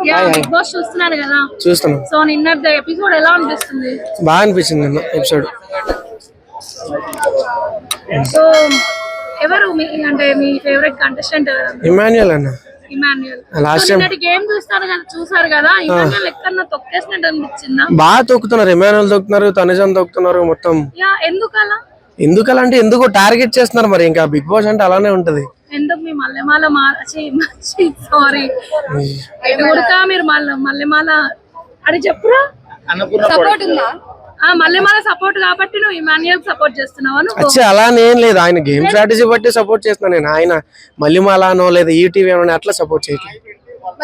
Big boss చూస్తున్నారు కదా. చూస్తున్నాం. సో నిన్నటి ఎపిసోడ్ ఎలా అనిపిస్తుంది? బాగా అనిపించింది నిన్న ఎపిసోడ్ సో ఎవరు మీ అంటే మీ ఫేవరెట్ కంటెస్టెంట్ ఇమాన్యుయల్ అన్న. ఇమాన్యుయల్ Last సో నిన్నటి గేమ్ చూస్తారు కదా చూసారు కదా? ఇమాన్యుయల్ ఎక్కడన్నా తొక్కేసినట్టు అనిపించిందా? బాగా తొక్కుతున్నారు. ఇమాన్యుయల్ తొక్కుతున్నారు తనుజన్ తొక్కుతున్నారు మొత్తం. యా ఎందుకు అలా ఎందుకు అలా అంటే ఎందుకు టార్గెట్ చేస్తున్నారు మరి. ఇంకా బిగ్ బాస్ అంటే అలానే ఉంటది. మీ మల్లెమాల మార్చి సారీ ఉడక మీరు మల్ల మల్లెమాల. అది చెప్పురా. సపోర్ట్ ఉందా? ఆ మల్లెమాల సపోర్ట్ కాబట్టి నువ్వు ఇమాన్యుయల్ సపోర్ట్ చేస్తున్నావా ఏం లేదు. ఆయన గేమ్ స్ట్రాటజీ బట్టి సపోర్ట్ చేస్తున్నాను నేను. ఆయన లేదా ఈటీవీ అనో అట్లా సపోర్ట్ చేయట్లేదు.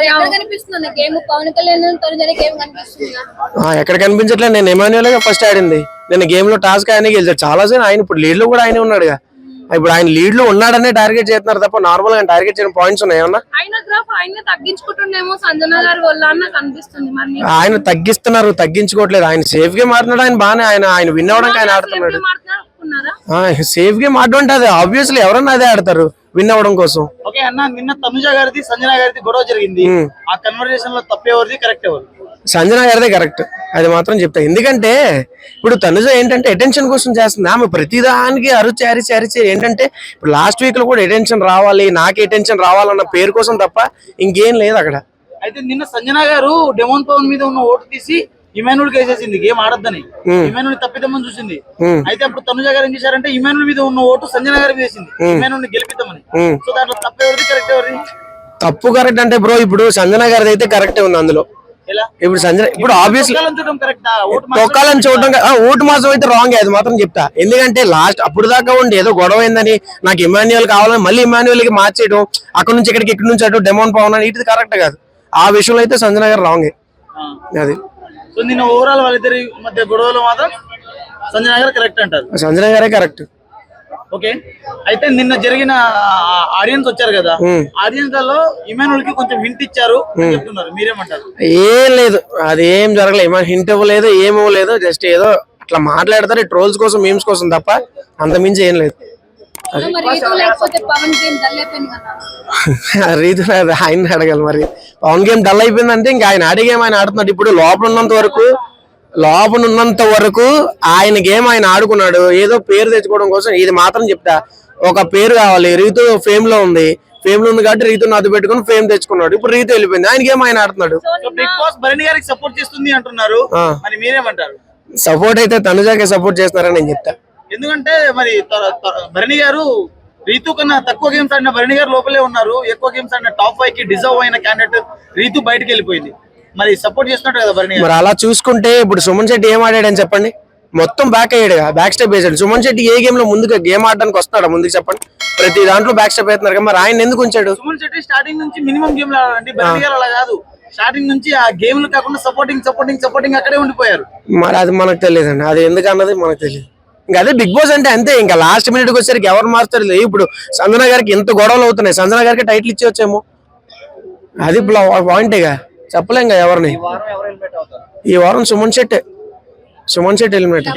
ఎక్కడ కనిపిస్తుంది గేమ్ పవన్ కళ్యాణ్ తొలి గేమ్ కనిపిస్తుందా? ఆ, ఎక్కడ కనిపించట్లేదు. నేను ఎమాన్యుయల్గా ఫస్ట్ ఆడింది. నేను గేమ్లో టాస్క్ ఆయన గెలిచాడు. చాలా సేపు ఆయన ఇప్పుడు లీడ్లో కూడా ఆయనే ఉన్నాడుగా. ఇప్పుడు ఆయన లీడ్లో ఉన్నాడనే టార్గెట్ చేస్తున్నారు తప్ప నార్మల్గా టార్గెట్ చేయడం పాయింట్స్ ఉన్నాయి ఏమన్నా? ఆయన గ్రాఫ్ ఆయన తగ్గించుకుంటుండేమో సంజన గారి వల్ల అని నాకు అనిపిస్తుంది మరి నీకు ఆయన తగ్గిస్తున్నారు తగ్గించుకోవట్లేదు. ఆయన సేఫ్ గేమ్ ఆడుతున్నాడు ఆయన బాగానే ఆయన ఆయన విన్ అవ్వడానికి ఆయన ఆడుతున్నాడు. సేఫ్ గేమ్ ఆడడం అది ఆబ్వియస్లీ ఎవరన్నా అదే ఆడతారు విన్ అవ్వడం కోసం. ఓకే అన్న నిన్న తనుజ గారిది సంజన గారిది గొడవ జరిగింది. ఆ కన్వర్జేషన్లో తప్పేవరిది కరెక్ట్ ఎవరు? సంజన గారిదే కరెక్ట్. అది మాత్రం చెప్తా. ఎందుకంటే ఇప్పుడు తనుజ ఏంటంటే అటెన్షన్ కోసం చేస్తుంది. ఆమె ప్రతిదానికి అరుచి అరిచి అరిచి ఏంటంటే ఇప్పుడు లాస్ట్ వీక్లో కూడా అటెన్షన్ రావాలి నాకు అటెన్షన్ రావాలన్న పేరు కోసం తప్ప ఇంకేం లేదు అక్కడ. అయితే నిన్న సంజన గారు డెమోన్ పవన్ మీద ఉన్న ఓటు తీసి ఇమానుల్ వేసేసింది గేమ్ ఆడద్దని. ఉమ్. ఇమానుల్ తప్పిద్దామని చూసింది. అయితే అప్పుడు తనుజ గారు ఏం చేశారంటే ఇమానుల్ మీద ఉన్న ఓటు సంజన గారికి వేసింది. ఇమానుల్ గెలిపిద్దామని. సో దాంట్లో తప్పేవరిది కరెక్ట్ ఎవరిది? తప్పు కరెక్ట్ అంటే బ్రో ఇప్పుడు సంజన గారిది అయితే కరెక్టే ఉంది అందులో. ఇప్పుడు సంజన ఇప్పుడు ఆబ్వియస్లీ తొక్కాలని చూడడం ఓటు మాసం అయితే రాంగ్ అది మాత్రం చెప్తా. ఎందుకంటే లాస్ట్ అప్పుడు దాకా ఉండి ఏదో గొడవ అయిందని నాకు ఇమాన్యుయల్ కావాలని మళ్ళీ ఇమాన్యుయల్కి మార్చేయడం అక్కడ నుంచి ఇక్కడికి ఇక్కడి నుంచి అటు డెమోన్ పవన్ అని ఇది కరెక్ట్ కాదు. ఆ విషయంలో అయితే సంజన గారు రాంగ్ అది. సో నిన్న ఓవరాల్ వాళ్ళిద్దరి మధ్య గొడవలు మాత్రం సంజన గారు కరెక్ట్ అంటారు. సంజన గారే కరెక్ట్ ఓకే? అయితే నిన్న జరిగిన ఆడియన్స్ వచ్చారు కదా? ఆడియన్స్లో ఇమానుల్కి కొంచెం హింట్ ఇచ్చారు అని చెప్తున్నారు. మీరేమంటారు? ఏం లేదు. అది ఏం జరగలేదు ఏమైనా హింట్ ఇవ్వలేదు ఏం ఇవ్వలేదు జస్ట్ ఏదో అట్లా మాట్లాడతారు. ట్రోల్స్ కోసం మీమ్స్ కోసం తప్ప అంత మించి ఏం లేదు. రీతి ఆయన అడగాలి మరి. పవన్ గేమ్ డల్ అయిపోయిందంటే ఇంకా ఆయన ఆడే గేమ్ ఆయన ఆడుతున్నాడు. ఇప్పుడు లోపల ఉన్నంత వరకు లోపల ఉన్నంత వరకు ఆయన గేమ్ ఆయన ఆడుకున్నాడు ఏదో పేరు తెచ్చుకోవడం కోసం ఇది మాత్రం చెప్తా. ఒక పేరు కావాలి రీతు ఫేమ్లో ఉంది. ఫేమ్లో ఉంది కాబట్టి రీతు నద్దు పెట్టుకుని ఫేమ్ తెచ్చుకున్నాడు. ఇప్పుడు రీతు వెళ్ళిపోయింది ఆయన గేమ్ ఆయన ఆడుతున్నాడు సో బిగ్ బాస్ భరణి గారికి సపోర్ట్ చేస్తుంది అంటున్నారు. మరి మీరేమంటారు? సపోర్ట్ అయితే తనుజాకే సపోర్ట్ చేస్తున్నారని నేను చెప్తా. ఎందుకంటే మరి భరణి గారు రీతు కన్నా తక్కువ గేమ్స్ ఆడిన భరణి గారు లోపలే ఉన్నారు. ఎక్కువ గేమ్స్ ఆడిన టాప్ ఫైవ్కి డిజర్వ్ అయిన క్యాండిడేట్ రీతు బయటకు వెళ్ళిపోయింది. మరి సపోర్ట్ చేస్తున్నట్టు కదా భరణి మరి అలా చూసుకుంటే ఇప్పుడు సుమన్ శెట్టి ఏం ఆడాడని చెప్పండి? మొత్తం బ్యాక్ అయ్యాడు బ్యాక్ స్టెప్ వేసాడు. సుమన్ శెట్టి ఏ గేమ్లో ముందుగా గేమ్ ఆడడానికి వస్తాడా? ముందుకు చెప్పండి. ప్రతి దాంట్లో బ్యాక్ స్టెప్ వేస్తున్నారు కదా. మరి ఆయన ఎందుకు ఉంచాడు? సుమన్ శెట్టి స్టార్టింగ్ నుంచి మినిమం గేమ్ ఆడాలండి భరణి గారు అలా కాదు. స్టార్టింగ్ నుంచి ఆ గేమ్లు కాకుండా సపోర్టింగ్ సపోర్టింగ్ సపోర్టింగ్ అక్కడే ఉండిపోయారు. మరి అది మనకు తెలియదండి. అది ఎందుకు అన్నది మనకు తెలియదు. ఇంకా అదే బిగ్ బాస్ అంటే అంతే. ఇంకా లాస్ట్ మినిట్కి వచ్చేసరికి ఎవరు మారుతారు తెలియదు. ఇప్పుడు సంజన గారికి ఎంత గొడవలు అవుతున్నాయి. సంజన గారికి టైటిల్ ఇచ్చేవచ్చేమో అది పాయింటేగా చెప్పలేం కదా ఎవరిని? ఈ వారం సుమన్ శెట్టి. సుమన్ శెట్టి ఎలిమినేట్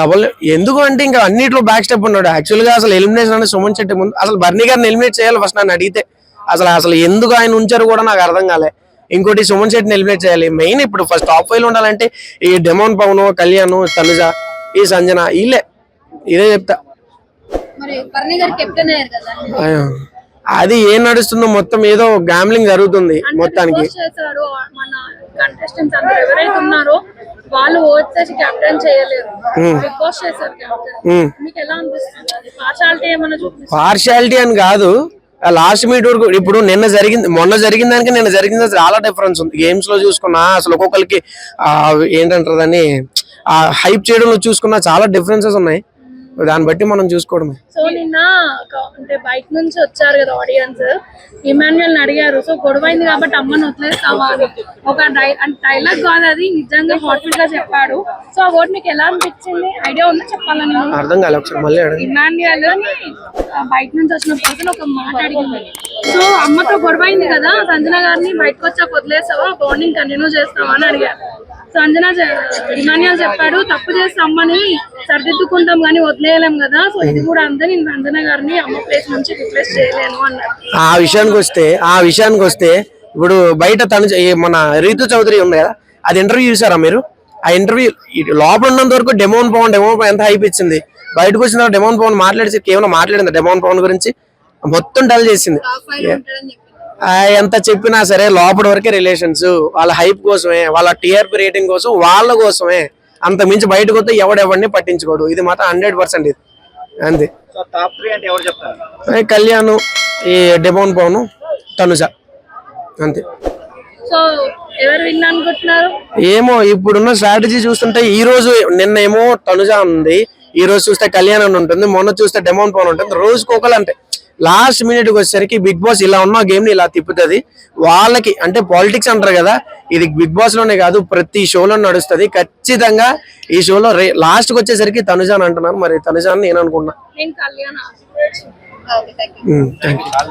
డబుల్ ఎందుకు? అంటే ఇంకా అన్నిట్లో బ్యాక్ స్టెప్ ఉన్నాడు. యాక్చువల్గా అసలు ఎలిమినేషన్ అంటే సుమన్ శెట్టి ముందు అసలు బర్నీ గారిని ఎలిమినేట్ చేయాలి ఫస్ట్ నన్ను అడిగితే. అసలు అసలు ఎందుకు ఆయన ఉంచారు కూడా నాకు అర్థం కాలే. ఇంకోటి సుమన్ శెట్టిని ఎలిమినేట్ చేయాలి. మెయిన్ ఇప్పుడు ఫస్ట్ టాప్ ఫైవ్లో ఉండాలంటే ఈ డెమోన్ పవన్ కళ్యాణ్ తనుజ ఈ సంజన వీళ్ళే. ఇదే చెప్తా. అది ఏం నడుస్తుందో మొత్తం ఏదో గ్యామ్లింగ్ జరుగుతుంది మొత్తానికి. వాళ్ళు కెప్టెన్ చేయలేరు పార్షాలిటీ చూపిస్తుంది? పార్షియాలిటీ అని కాదు. లాస్ట్ మీట్ వరకు ఇప్పుడు నిన్న జరిగింది మొన్న జరిగిన దానికి నిన్న జరిగింది చాలా డిఫరెన్స్ ఉంది. గేమ్స్లో చూసుకున్నా అసలు ఒక్కొక్కరికి ఏంటంటారు దాన్ని ఆ హైప్ చేయడంలో చూసుకున్నా చాలా డిఫరెన్సెస్ ఉన్నాయి. దాన్ని బట్టి మనం చూసుకోవడమే. సో నిన్న అంటే బయట నుంచి వచ్చారు కదా ఆడియన్స్ ఇమాన్యుయల్ అడిగారు సో గొడవ అయింది కాబట్టి అమ్మని వదిలేస్తావా ఒక డైలాగ్ కాదు అది నిజంగా హాట్ఫుల్గా చెప్పాడు. సో ఆ వర్డ్ మీకు ఎలా అనిపించింది? ఐడియా ఉందా చెప్పాలని అర్థం కాలే ఒకసారి మళ్ళీ ఇమాన్యుయల్ బయట నుంచి వచ్చిన పర్సన్ ఒక మాట అడిగింది. సో అమ్మతో గొడవ అయింది కదా సంజన గారిని బయటకు వచ్చాక వదిలేస్తావా? బాండింగ్ కంటిన్యూ చేస్తావా? అని అడిగారు. సో అంజన ఇమాన్యుయల్ చెప్పాడు తప్పు చేస్తే అమ్మని సరిదిద్దుకుంటాం కానీ వదిలేయలేం కదా. సో ఇది కూడా అంతే నేను గారిని అమ్మ ప్లేస్ నుంచి రిప్లేస్ చేయలేను అన్నారు. ఆ విషయానికి వస్తే ఆ విషయానికి వస్తే ఇప్పుడు బయట తను మన రీతు చౌదరి ఉంది కదా అది ఇంటర్వ్యూ చూసారా మీరు? ఆ ఇంటర్వ్యూ లోపల ఉన్నంత వరకు డెమోన్ పవన్ డెమోన్ పవన్ ఎంత హైప్ ఇచ్చింది? బయటకు వచ్చిన తర్వాత డెమోన్ పవన్ మాట్లాడేసి కేవలం మాట్లాడింది డెమోన్ పవన్ గురించి? మొత్తం డల్ చేసింది. ఎంత చెప్పినా సరే లోపల వరకే రిలేషన్స్ వాళ్ళ హైప్ కోసమే వాళ్ళ టీఆర్పీ రేటింగ్ కోసం వాళ్ళ కోసమే. అంత మించి బయటకు వస్తే ఎవడెవడిని పట్టించుకోడు. ఇది మాత్రం హండ్రెడ్ పర్సెంట్ ఇది. అంతే. సో టాప్ త్రీ అంటే ఎవరు చెప్తారు? ఏ కళ్యాణ్ ఈ డెమోన్ పవన్ తనుజ. అంతే. సో ఎవరు విన్ అనుకుంటున్నారు? ఏమో ఇప్పుడున్న స్ట్రాటజీ చూస్తుంటే ఈ రోజు నిన్న ఏమో తనుజ ఉంది. ఈ రోజు చూస్తే కళ్యాణ్ అని ఉంటుంది. మొన్న చూస్తే డెమోన్ పవన్ ఉంటుంది. రోజుకి అంటే లాస్ట్ మినిట్ వచ్చేసరికి బిగ్ బాస్ ఇలా ఉన్న గేమ్ని ఇలా తిప్పుతుంది. వాళ్ళకి అంటే పాలిటిక్స్ అంటారు కదా ఇది బిగ్ బాస్లోనే కాదు ప్రతి షోలో నడుస్తుంది. ఖచ్చితంగా ఈ షోలో లాస్ట్కి వచ్చేసరికి తనుజ అని అంటున్నాను మరి తనుజ అని నేను అనుకున్నా